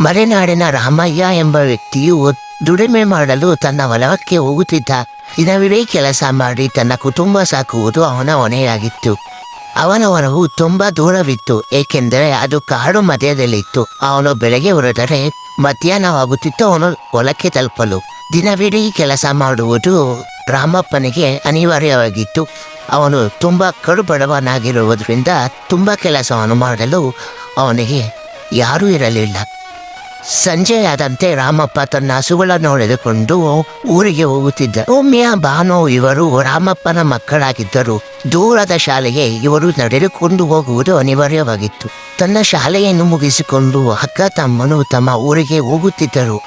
ಮಲೆನಾಡಿನ ರಾಮಯ್ಯ ಎಂಬ ವ್ಯಕ್ತಿಯು ದುಡಿಮೆ ಮಾಡಲು ತನ್ನ ಹೊಲಕ್ಕೆ ಹೋಗುತ್ತಿದ್ದ. ದಿನವಿಡೀ ಕೆಲಸ ಮಾಡಿ ತನ್ನ ಕುಟುಂಬ ಸಾಕುವುದು ಅವನ ಹೊಣೆಯಾಗಿತ್ತು. ಅವನ ಹೊಲವು ತುಂಬಾ ದೂರವಿತ್ತು, ಏಕೆಂದರೆ ಅದು ಕಾಡು ಮಧ್ಯದಲ್ಲಿತ್ತು. ಅವನು ಬೆಳಗ್ಗೆ ಹೊರಟರೆ ಮಧ್ಯಾಹ್ನವಾಗುತ್ತಿತ್ತು ಅವನು ಹೊಲಕ್ಕೆ ತಲುಪಲು. ದಿನವಿಡೀ ಕೆಲಸ ಮಾಡುವುದು ರಾಮಪ್ಪನಿಗೆ ಅನಿವಾರ್ಯವಾಗಿತ್ತು. ಅವನು ತುಂಬಾ ಕಡುಬಡವನಾಗಿರುವುದರಿಂದ ತುಂಬ ಕೆಲಸವನ್ನು ಮಾಡಲು ಅವನಿಗೆ ಯಾರೂ ಇರಲಿಲ್ಲ. ಸಂಜೆಯಾದಂತೆ ರಾಮಪ್ಪ ತನ್ನ ಹಸುಗಳನ್ನು ಹೊಡೆದುಕೊಂಡು ಊರಿಗೆ ಹೋಗುತ್ತಿದ್ದ. ಒಮ್ಮೆಯ ಭಾನು, ಇವರು ರಾಮಪ್ಪನ ಮಕ್ಕಳಾಗಿದ್ದರು. ದೂರದ ಶಾಲೆಗೆ ಇವರು ನಡೆದುಕೊಂಡು ಹೋಗುವುದು ಅನಿವಾರ್ಯವಾಗಿತ್ತು. ತನ್ನ ಶಾಲೆಯನ್ನು ಮುಗಿಸಿಕೊಂಡು ಅಕ್ಕ ತಮ್ಮನು ತಮ್ಮ ಊರಿಗೆ ಹೋಗುತ್ತಿದ್ದರು.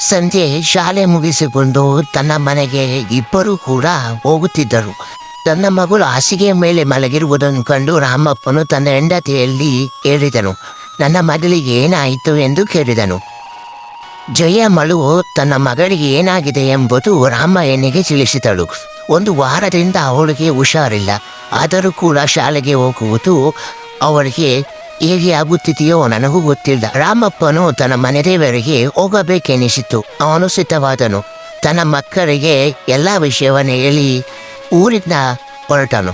ಸಂಜೆ ಶಾಲೆ ಮುಗಿಸಿಕೊಂಡು ತನ್ನ ಮನೆಗೆ ಇಬ್ಬರು ಕೂಡ ಹೋಗುತ್ತಿದ್ದರು. ತನ್ನ ಮಗಳು ಹಾಸಿಗೆಯ ಮೇಲೆ ಮಲಗಿರುವುದನ್ನು ಕಂಡು ರಾಮಪ್ಪನು ತನ್ನ ಹೆಂಡತಿಯಲ್ಲಿ ಹೇಳಿದನು ನನ್ನ ಮಗಳಿಗೆ ಏನಾಯಿತು ಎಂದು ಕೇಳಿದನು. ಜಯಮ್ಮಳು ತನ್ನ ಮಗಳಿಗೆ ಏನಾಗಿದೆ ಎಂಬುದು ರಾಮಯ್ಯನಿಗೆ ತಿಳಿಸಿದಳು. ಒಂದು ವಾರದಿಂದ ಅವಳಿಗೆ ಹುಷಾರಿಲ್ಲ. ಆದರೂ ಕೂಡ ಶಾಲೆಗೆ ಹೋಗುವುದು ಅವಳಿಗೆ ಹೇಗೆ ಆಗುತ್ತಿದೆಯೋ ನನಗೂ ಗೊತ್ತಿಲ್ಲ. ರಾಮಪ್ಪನು ತನ್ನ ಮನೆದೇವರಿಗೆ ಹೋಗಬೇಕೆನಿಸಿತು. ಅವನು ಸಿದ್ಧವಾದನು. ತನ್ನ ಮಕ್ಕಳಿಗೆ ಎಲ್ಲ ವಿಷಯವನ್ನು ಹೇಳಿ ಊರಿಂದ ಹೊರಟನು.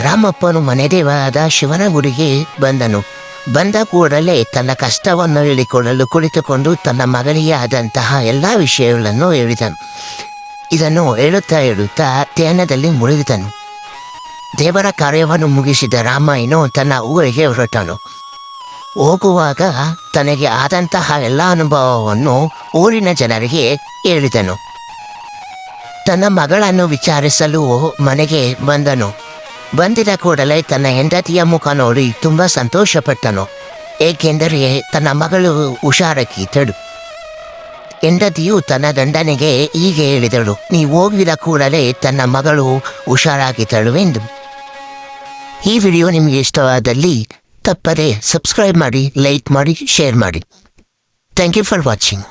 ರಾಮಪ್ಪನು ಮನೆದೇವಾದ ಶಿವನ ಗುಡಿಗೆ ಬಂದನು. ಬಂದ ಕೂಡಲೇ ತನ್ನ ಕಷ್ಟವನ್ನು ಹೇಳಿಕೊಳ್ಳಲು ಕುಳಿತುಕೊಂಡು ತನ್ನ ಮಗಳಿಗೆ ಆದಂತಹ ಎಲ್ಲ ವಿಷಯಗಳನ್ನು ಹೇಳಿದನು. ಇದನ್ನು ಹೇಳುತ್ತಾ ಹೇಳುತ್ತಾ ಧ್ಯಾನದಲ್ಲಿ ಮುಳುಗಿದನು. ದೇವರ ಕಾರ್ಯವನ್ನು ಮುಗಿಸಿದ ರಾಮಾಯಣು ತನ್ನ ಊರಿಗೆ ಹೊರಟನು. ಹೋಗುವಾಗ ತನಗೆ ಆದಂತಹ ಎಲ್ಲ ಅನುಭವವನ್ನು ಊರಿನ ಜನರಿಗೆ ಹೇಳಿದನು. ತನ್ನ ಮಗಳನ್ನು ವಿಚಾರಿಸಲು ಮನೆಗೆ ಬಂದನು. ಬಂದಿದ ಕೂಡಲೇ ತನ್ನ ಹೆಂಡತಿಯ ಮುಖ ನೋಡಿ ತುಂಬ ಸಂತೋಷಪಟ್ಟನು. ಏಕೆಂದರೆ ತನ್ನ ಮಗಳು ಹುಷಾರಕ್ಕಿದ್ದಳು ಹೆಂಡತಿಯು ತನ್ನ ಗಂಡನಿಗೆ ಹೀಗೆ ಹೇಳಿದಳು, ನೀವು ಹೋಗಿದ ಕೂಡಲೇ ತನ್ನ ಮಗಳು ಹುಷಾರಾಗಿದ್ದಳು ಎಂದು. ಈ ವಿಡಿಯೋ ನಿಮಗೆ ಇಷ್ಟವಾದಲ್ಲಿ ತಪ್ಪದೆ ಸಬ್ಸ್ಕ್ರೈಬ್ ಮಾಡಿ, ಲೈಕ್ ಮಾಡಿ, ಶೇರ್ ಮಾಡಿ. Thank you for watching